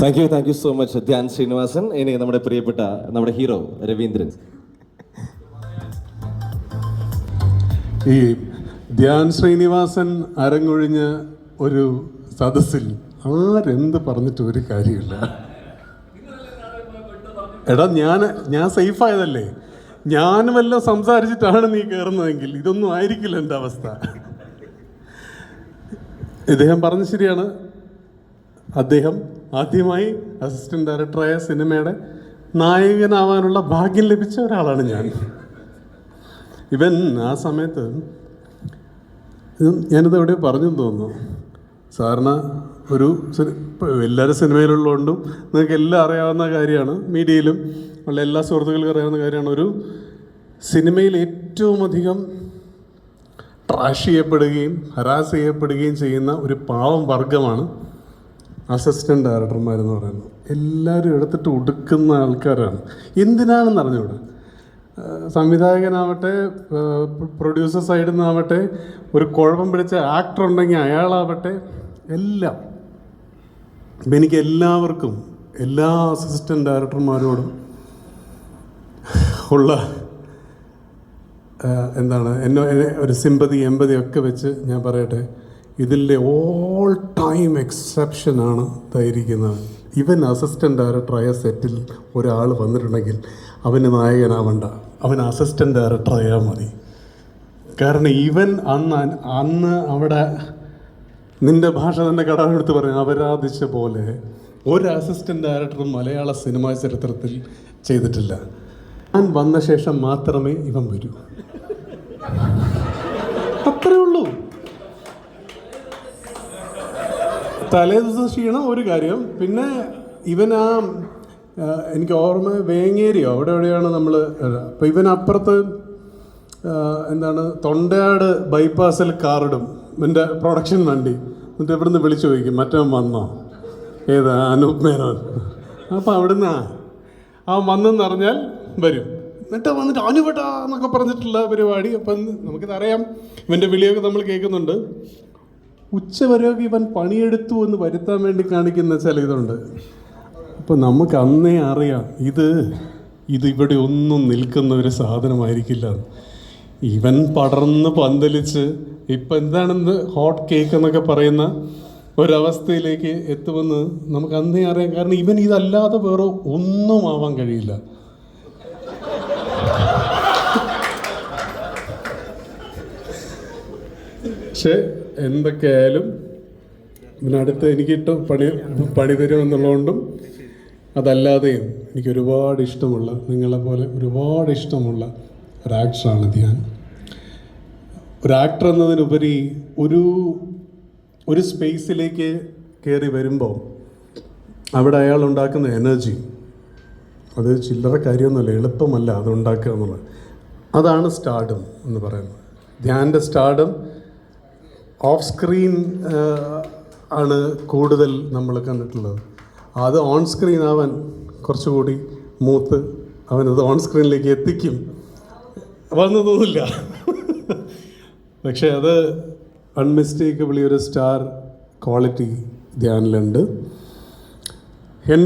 Thank you thank you so much Dhyan Sreenivasan ഇനി നമ്മുടെ പ്രിയപ്പെട്ട നമ്മുടെ ഹീറോ രവീന്ദ്രൻ. ഈ ധ്യാൻ ശ്രീനിവാസൻ അരങ്ങൊഴിഞ്ഞ ഒരു സദസ്സിൽ ആരെന്ത് പറഞ്ഞിട്ട് ഒരു കാര്യമില്ല. എടാ ഞാൻ ഞാൻ സേഫ് ആയതല്ലേ? ഞാൻ വല്ലതും സംസാരിച്ചിട്ടാണ് നീ കയറുന്നതെങ്കിൽ ഇതൊന്നും ആയിരിക്കില്ല എന്റെ അവസ്ഥ. ഇദ്ദേഹം പറഞ്ഞ ശരിയാണ്. അദ്ദേഹം ആദ്യമായി അസിസ്റ്റന്റ് ഡയറക്ടറായ സിനിമയുടെ നായകനാവാനുള്ള ഭാഗ്യം ലഭിച്ച ഒരാളാണ് ഞാൻ. ഇവൻ ആ സമയത്ത് ഞാനിത് എവിടെയോ പറഞ്ഞു തോന്നുന്നു. സാറിന് ഒരു എല്ലാവരും സിനിമയിലുള്ളതുകൊണ്ടും നിങ്ങൾക്ക് എല്ലാം അറിയാവുന്ന കാര്യമാണ്. മീഡിയയിലും ഉള്ള എല്ലാ സുഹൃത്തുക്കൾക്കും അറിയാവുന്ന കാര്യമാണ്. ഒരു സിനിമയിൽ ഏറ്റവും അധികം ട്രാഷ് ചെയ്യപ്പെടുകയും ഹരാസ് ചെയ്യപ്പെടുകയും ചെയ്യുന്ന ഒരു പാവം വർഗമാണ് അസിസ്റ്റന്റ് ഡയറക്ടർമാരെന്ന് പറയുന്നത്. എല്ലാവരും എടുത്തിട്ട് ഒടുക്കുന്ന ആൾക്കാരാണ്. എന്തിനാണെന്ന് അറിഞ്ഞൂടെ? സംവിധായകനാവട്ടെ പ്രൊഡ്യൂസർ സൈഡിൽ നിന്നാവട്ടെ ഒരു കുഴപ്പം പിടിച്ച ആക്ടർ ഉണ്ടെങ്കിൽ അയാളാവട്ടെ എല്ലാം. ഇപ്പം എനിക്ക് എല്ലാവർക്കും എല്ലാ അസിസ്റ്റന്റ് ഡയറക്ടർമാരോടും ഉള്ള എന്താണ് എന്നെ ഒരു സിമ്പതി എമ്പതി ഒക്കെ വെച്ച് ഞാൻ പറയട്ടെ. ഇതിന്റെ ഓൾ ടൈം എക്സെപ്ഷനാണ് ഇതായിരിക്കുന്നത് ഇവൻ അസിസ്റ്റന്റ് ഡയറക്ടറായ സെറ്റിൽ ഒരാൾ വന്നിട്ടുണ്ടെങ്കിൽ അവന് നായകനാവണ്ട. അവൻ അസിസ്റ്റന്റ് ഡയറക്ടറായാൽ മതി. കാരണം ഇവൻ അന്ന് അന്ന് അവിടെ നിന്റെ ഭാഷ തന്നെ കടാമെടുത്ത് പറഞ്ഞു അപരാധിച്ച പോലെ ഒരു അസിസ്റ്റന്റ് ഡയറക്ടറും മലയാള സിനിമാ ചരിത്രത്തിൽ ചെയ്തിട്ടില്ല. ഞാൻ വന്ന ശേഷം മാത്രമേ ഇവൻ വരൂ. അത്രേ ഉള്ളൂ. തലേ ദിവസം ക്ഷീണം ഒരു കാര്യം. പിന്നെ ഇവൻ ആ ആ, എനിക്ക് ഓർമ്മ വേങ്ങേരിയോ അവിടെ എവിടെയാണ് നമ്മൾ അപ്പോൾ ഇവൻ അപ്പുറത്ത് എന്താണ് തൊണ്ടയാട് ബൈപ്പാസിൽ കാറിടും. എന്റെ പ്രൊഡക്ഷൻ വണ്ടി. എന്നിട്ട് ഇവിടുന്ന് വിളിച്ചു ചോദിക്കും മറ്റവൻ വന്നോ? ഏതാ അനൂപ് മേനോൻ. അപ്പോൾ അവിടുന്ന് അവൻ വന്നെന്ന് അറിഞ്ഞാൽ വരും. എന്നിട്ട് വന്നിട്ട് അനുപെട്ടാ എന്നൊക്കെ പറഞ്ഞിട്ടുള്ള പരിപാടി. അപ്പം നമുക്കിത് അറിയാം ഇവന്റെ വിളിയൊക്കെ നമ്മൾ കേൾക്കുന്നുണ്ട്. ഉച്ചവരെയൊക്കെ ഇവൻ പണിയെടുത്തു എന്ന് വരുത്താൻ വേണ്ടി കാണിക്കുന്ന ചില ഇതുണ്ട്. അപ്പം നമുക്ക് അന്നേ അറിയാം ഇത് ഇത് ഇവിടെ ഒന്നും നിൽക്കുന്ന ഒരു സാധനമായിരിക്കില്ല ഇവൻ പടർന്ന് പന്തലിച്ച് ഇപ്പം എന്താണെന്ന് ഹോട്ട് കേക്ക് എന്നൊക്കെ പറയുന്ന ഒരവസ്ഥയിലേക്ക് എത്തുമെന്ന് നമുക്ക് അന്നേ അറിയാം. കാരണം ഇവൻ ഇതല്ലാതെ വേറെ ഒന്നും ആവാൻ കഴിയില്ല. പക്ഷെ എന്തൊക്കെയായാലും ഇതിനടുത്ത് എനിക്കിട്ട് പണി പണി തരുമെന്നുള്ളതുകൊണ്ടും അതല്ലാതെയും എനിക്ക് ഒരുപാട് ഇഷ്ടമുള്ള നിങ്ങളെ പോലെ ഒരുപാട് ഇഷ്ടമുള്ള ഒരാക്ടറാണ് ധ്യാൻ ഒരാക്ടർ എന്നതിനുപരി ഒരു ഒരു സ്പേസിലേക്ക് കയറി വരുമ്പോൾ അവിടെ അയാൾ ഉണ്ടാക്കുന്ന എനർജി അത് ചില്ലറ കാര്യമൊന്നുമല്ല എളുപ്പമല്ല അത് ഉണ്ടാക്കുക എന്നുള്ളത്. അതാണ് സ്റ്റാർഡം എന്ന് പറയുന്നത്. ധ്യാന്റെ സ്റ്റാർഡം ഓഫ് സ്ക്രീൻ ആണ് കൂടുതൽ നമ്മൾ കണ്ടിട്ടുള്ളത്. അത് ഓൺ സ്ക്രീൻ ആവാൻ കുറച്ചുകൂടി മൂത്ത് അവനത് ഓൺ സ്ക്രീനിലേക്ക് എത്തിക്കും. വന്നു തോന്നില്ല പക്ഷേ അത് അൺമിസ്റ്റേക്കബിളി ഒരു സ്റ്റാർ ക്വാളിറ്റി ധ്യാനിലുണ്ട്. എന്റെ